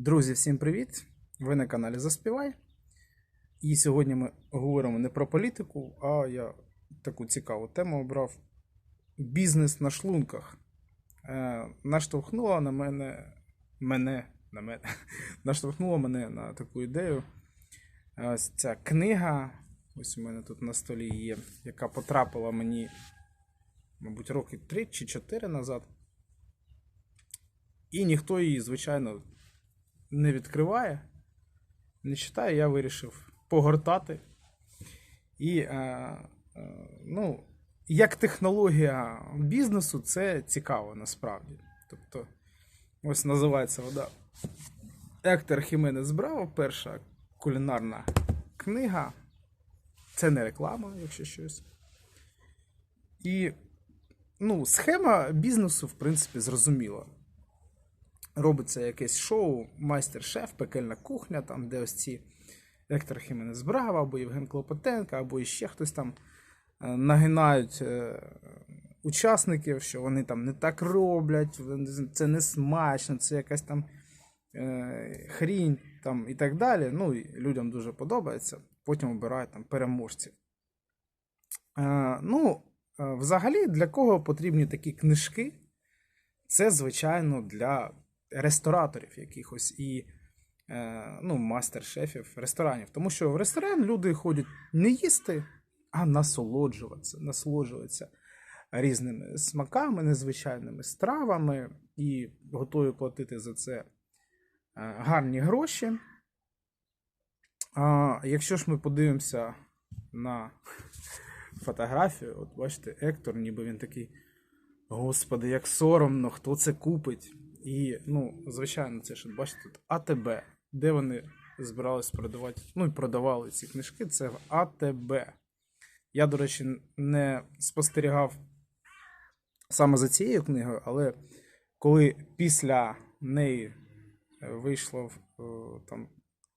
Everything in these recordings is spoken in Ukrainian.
Друзі, всім привіт! Ви на каналі Заспівай. І сьогодні ми говоримо не про політику, а я таку цікаву тему обрав: бізнес на шлунках. Е, наштовхнула на мене, мене, на мене, наштовхнула мене на таку ідею. Ось ця книга, ось у мене тут на столі є, яка потрапила мені, мабуть, роки 3 чи 4 назад. І ніхто її, звичайно, не відкриває, не читає, я вирішив погортати. І, е, е, ну, як технологія бізнесу, це цікаво насправді. Тобто, ось називається вода. Ектор Хіменес Браво, перша кулінарна книга. Це не реклама, якщо щось. І ну, схема бізнесу, в принципі, зрозуміла робиться якесь шоу, майстер-шеф, пекельна кухня, там, де ось ці Ектор Хіменес Браво, або Євген Клопотенко, або іще хтось там е, нагинають е, учасників, що вони там не так роблять, це не смачно, це якась там е, хрінь там, і так далі. Ну, і людям дуже подобається. Потім обирають там переможців. Ну, взагалі, для кого потрібні такі книжки? Це, звичайно, для рестораторів якихось і е, ну, мастер-шефів ресторанів. Тому що в ресторан люди ходять не їсти, а насолоджуватися, насолоджуватися різними смаками, незвичайними стравами і готові платити за це е, гарні гроші. А якщо ж ми подивимося на фотографію, от бачите, Ектор, ніби він такий. Господи, як соромно, хто це купить. І, ну, звичайно, це ж бачите тут АТБ, де вони збирались продавати, ну і продавали ці книжки, це в АТБ. Я, до речі, не спостерігав саме за цією книгою, але коли після неї е, вийшла е, там,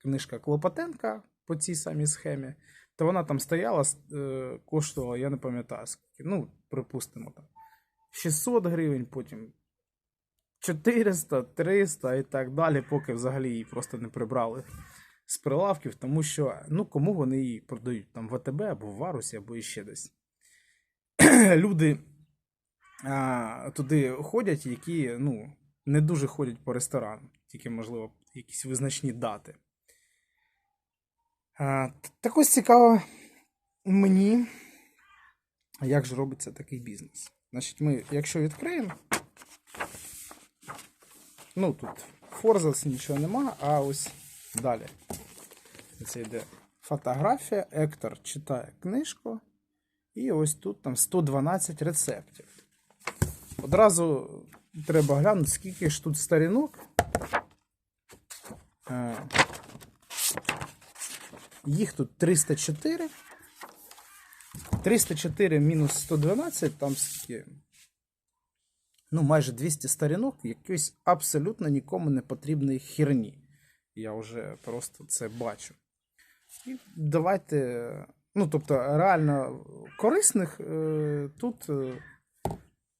книжка Клопотенка по цій самій схемі, то вона там стояла, е, коштувала, я не пам'ятаю скільки, ну, припустимо там. 600 гривень, потім 400, 300 і так далі, поки взагалі її просто не прибрали з прилавків, тому що ну кому вони її продають там в АТБ або в Варусі, або іще десь. Люди а, туди ходять, які ну, не дуже ходять по ресторанам, тільки, можливо, якісь визначні дати. А, так ось цікаво мені, як же робиться такий бізнес. Значить, ми, якщо відкриємо, ну тут форзац нічого нема, а ось далі. Це йде фотографія, Ектор читає книжку, і ось тут там 112 рецептів. Одразу треба глянути, скільки ж тут сторінок. Е, Їх тут 304. 304 мінус 112, там скільки. Ну, майже 200 сторінок якоїсь абсолютно нікому не потрібної херні. Я вже просто це бачу. І давайте. Ну, тобто, реально корисних е, тут е,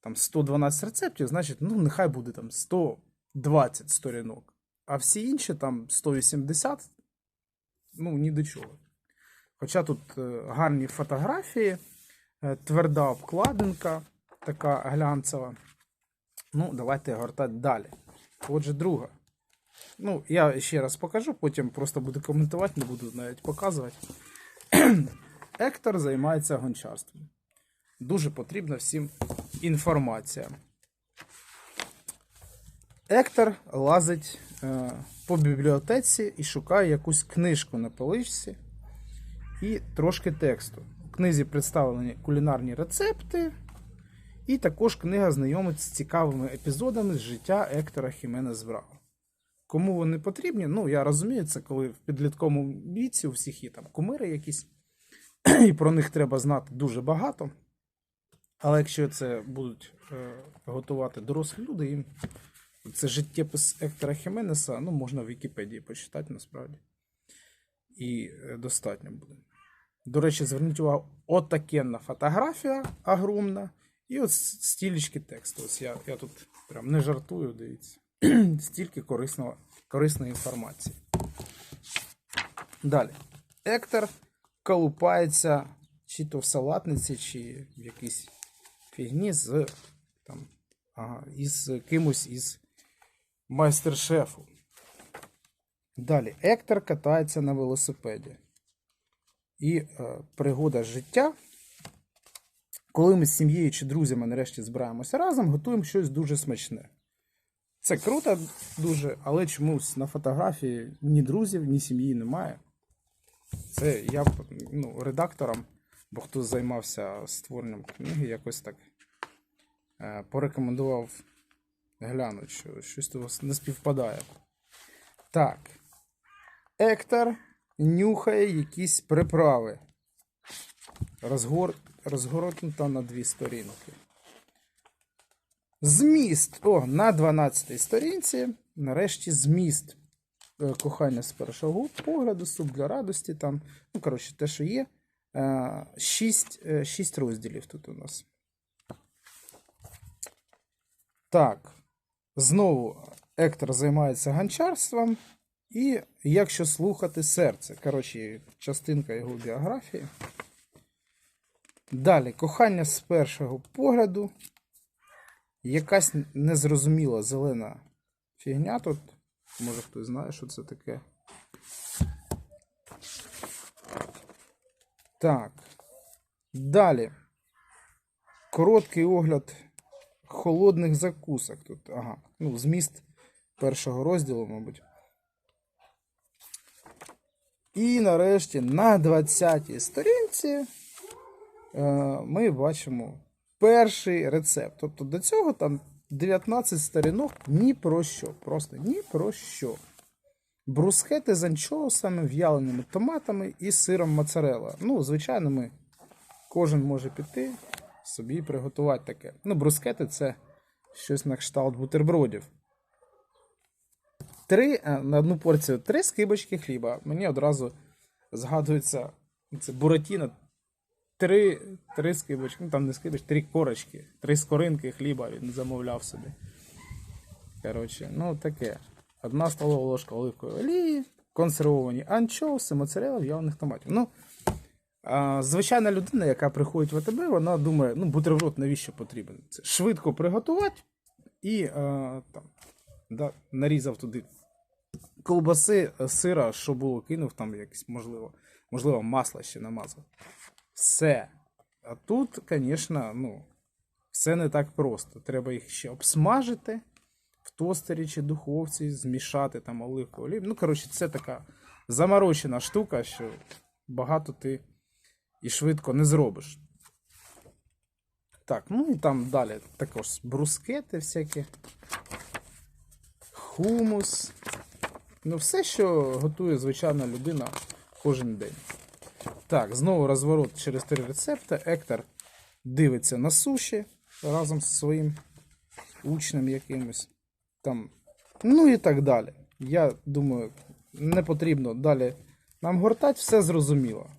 там 112 рецептів, значить, ну, нехай буде там 120 сторінок. А всі інші там 180, ну, ні до чого. Хоча тут е, гарні фотографії, е, тверда обкладинка, така глянцева. Ну, давайте гортати далі. Отже, друга. Ну, я ще раз покажу, потім просто буду коментувати, не буду навіть показувати. Ектор займається гончарством. Дуже потрібна всім інформація. Ектор лазить е, по бібліотеці і шукає якусь книжку на поличці і трошки тексту. У книзі представлені кулінарні рецепти, і також книга знайомить з цікавими епізодами з життя Ектора Хіменес Браво. Кому вони потрібні? Ну, я розумію, це коли в підлітковому віці у всіх є там кумири якісь, і про них треба знати дуже багато. Але якщо це будуть е, готувати дорослі люди, їм це життєпис Ектора Хіменеса, ну, можна в Вікіпедії почитати насправді. І е, достатньо буде. До речі, зверніть увагу, отакенна фотографія огромна, і от стілечки тексту. Ось я, я тут прям не жартую, дивіться. стільки корисного, корисної інформації. Далі. Ектор колупається чи то в салатниці, чи в якійсь фігні з там, ага, із кимось із майстер-шефу. Далі. Ектор катається на велосипеді. І е, пригода життя. Коли ми з сім'єю чи друзями нарешті збираємося разом, готуємо щось дуже смачне. Це круто дуже, але чомусь на фотографії ні друзів, ні сім'ї немає. Це я ну, редакторам, бо хто займався створенням книги, якось так е, порекомендував глянути, що щось у вас не співпадає. Так. Ектор нюхає якісь приправи. Розгор... Розгорнута на дві сторінки. Зміст. О, на 12 сторінці. Нарешті зміст е, кохання з першого погляду, суп для радості. Там, ну, коротше, те, що є. Е, Шість, е, шість розділів тут у нас. Так. Знову Ектор займається гончарством. І якщо слухати серце. Коротше, частинка його біографії. Далі, кохання з першого погляду. Якась незрозуміла зелена фігня тут. Може хтось знає, що це таке. Так. Далі. Короткий огляд холодних закусок. Тут, ага, ну, зміст першого розділу, мабуть. І нарешті на 20-й сторінці ми бачимо перший рецепт. Тобто до цього там 19 сторінок ні про що. Просто ні про що. Брускети з анчоусами, в'яленими томатами і сиром моцарелла. Ну, звичайно, ми кожен може піти собі приготувати таке. Ну, брускети це щось на кшталт бутербродів. Три, е, на одну порцію три скибочки хліба. Мені одразу згадується це буратіно. Три, три скибочки, ну там не скибочки, три корочки, три скоринки хліба він замовляв собі. Коротше, ну таке. Одна столова ложка оливкової олії, консервовані анчоуси, моцарелла, в'ялених томатів. Ну, а, звичайна людина, яка приходить в АТБ, вона думає, ну, бутерброд навіщо потрібен? Це швидко приготувати і а, там, да, нарізав туди ковбаси, е, сира, що було, кинув там якесь, можливо, можливо, масло ще намазав. Все. А тут, звісно, ну, все не так просто. Треба їх ще обсмажити в тостері чи духовці, змішати там оливкову олію. Ну, коротше, це така заморочена штука, що багато ти і швидко не зробиш. Так, ну і там далі також брускети всякі, хумус. Ну, все, що готує звичайна людина кожен день. Так, знову розворот через три рецепти. Ектор дивиться на суші разом зі своїм учнем якимось. Там. Ну і так далі. Я думаю, не потрібно далі нам гортати, все зрозуміло.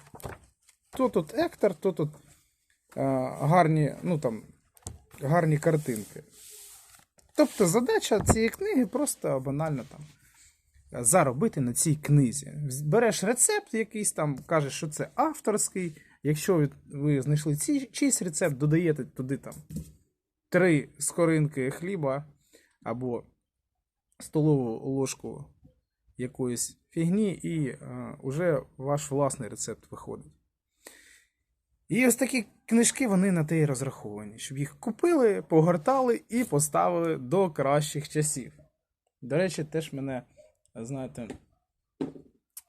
То тут Ектор, то тут а, гарні, ну там, гарні картинки. Тобто задача цієї книги просто банально там заробити на цій книзі. Береш рецепт якийсь там, кажеш, що це авторський. Якщо ви- знайшли чийсь рецепт, додаєте туди там три скоринки хліба або столову ложку якоїсь фігні, і е, вже ваш власний рецепт виходить. І ось такі книжки вони на те і розраховані, щоб їх купили, погортали і поставили до кращих часів. До речі, теж мене, знаєте,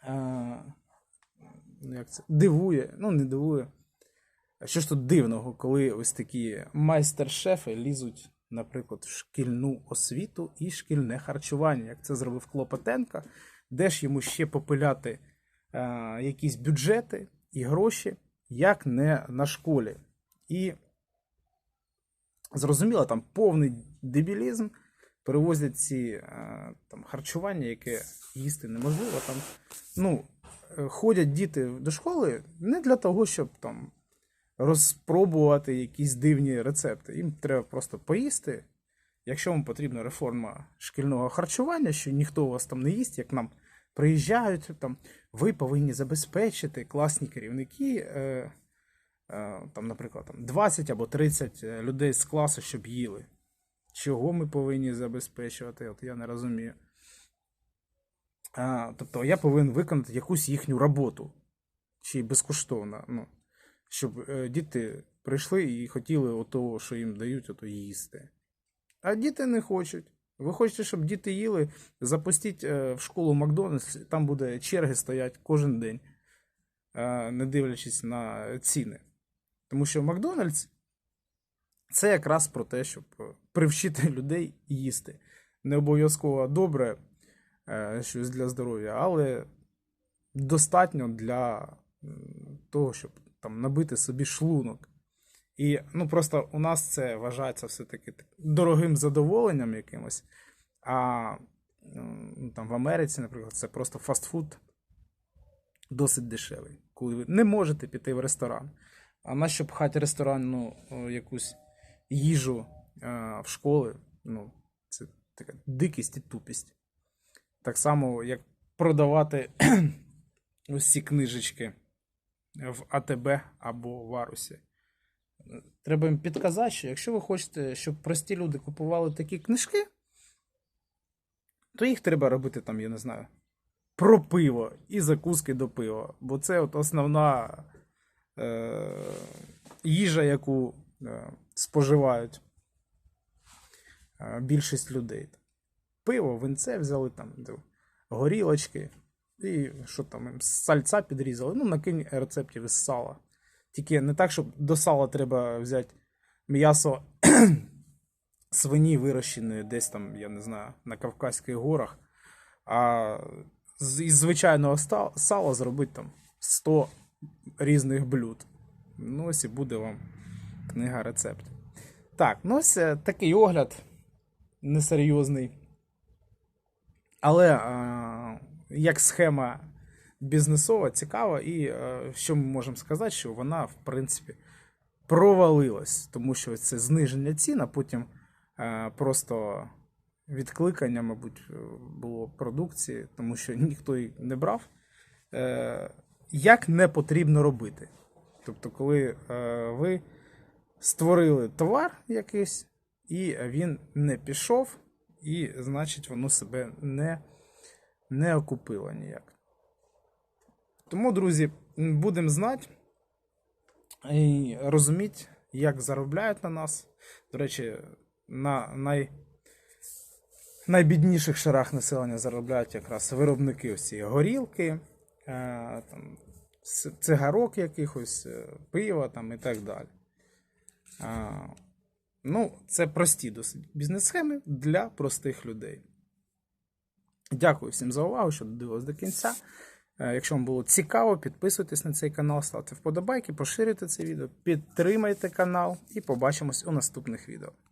е, ну, як це, дивує, ну не дивує. Що ж тут дивного, коли ось такі майстер-шефи лізуть, наприклад, в шкільну освіту і шкільне харчування, як це зробив Клопотенко, де ж йому ще попиляти е, якісь бюджети і гроші, як не на школі. І зрозуміло, там повний дебілізм. Перевозять ці е, там, харчування, яке їсти неможливо. Там, ну, е, ходять діти до школи не для того, щоб там розпробувати якісь дивні рецепти. Їм треба просто поїсти якщо вам потрібна реформа шкільного харчування, що ніхто у вас там не їсть, як нам приїжджають, там, ви повинні забезпечити класні керівники, е, е, там, наприклад, там, 20 або 30 людей з класу, щоб їли. Чого ми повинні забезпечувати? От я не розумію. А, тобто я повинен виконати якусь їхню роботу. Чи безкоштовно. Ну, щоб е, діти прийшли і хотіли ото, що їм дають, ото їсти. А діти не хочуть. Ви хочете, щоб діти їли, запустіть е, в школу Макдональдс, там буде черги стоять кожен день, е, не дивлячись на ціни. Тому що Макдональдс це якраз про те, щоб е, привчити людей їсти. Не обов'язково добре е, щось для здоров'я, але достатньо для того, щоб там набити собі шлунок. І ну просто у нас це вважається все-таки дорогим задоволенням якимось. А там в Америці, наприклад, це просто фастфуд досить дешевий, коли ви не можете піти в ресторан. А на що пхати ресторанну якусь їжу е, в школи, ну, це така дикість і тупість. Так само, як продавати ось ці книжечки в АТБ або в Арусі. Треба їм підказати, що якщо ви хочете, щоб прості люди купували такі книжки, то їх треба робити там, я не знаю, про пиво і закуски до пива. Бо це от основна е, їжа, яку е, споживають е, більшість людей. Пиво, винце взяли там, горілочки, і що там, сальця підрізали. Ну, накинь рецептів із сала. Тільки не так, щоб до сала треба взяти м'ясо свині вирощеної десь там, я не знаю, на Кавказьких горах, а із звичайного сала зробити там 100 різних блюд. Ну, ось і буде вам книга рецептів. Так, ну ось е, такий огляд несерйозний. Але е, як схема бізнесова, цікава, і е, що ми можемо сказати, що вона, в принципі, провалилась, тому що це зниження цін, а потім просто відкликання, мабуть, було продукції, тому що ніхто її не брав. Як не потрібно робити. Тобто, коли ви створили товар якийсь, і він не пішов, і, значить, воно себе не, не окупило ніяк. Тому, друзі, будемо знати і розуміти, як заробляють на нас. До речі, на най... найбідніших шарах населення заробляють якраз виробники ось цієї горілки, е, там, цигарок якихось, е, пива там, і так далі. Ну, це прості досить бізнес-схеми для простих людей. Дякую всім за увагу, що додивились до кінця. Е, Якщо вам було цікаво, підписуйтесь на цей канал, ставте вподобайки, поширюйте це відео, підтримайте канал і побачимось у наступних відео.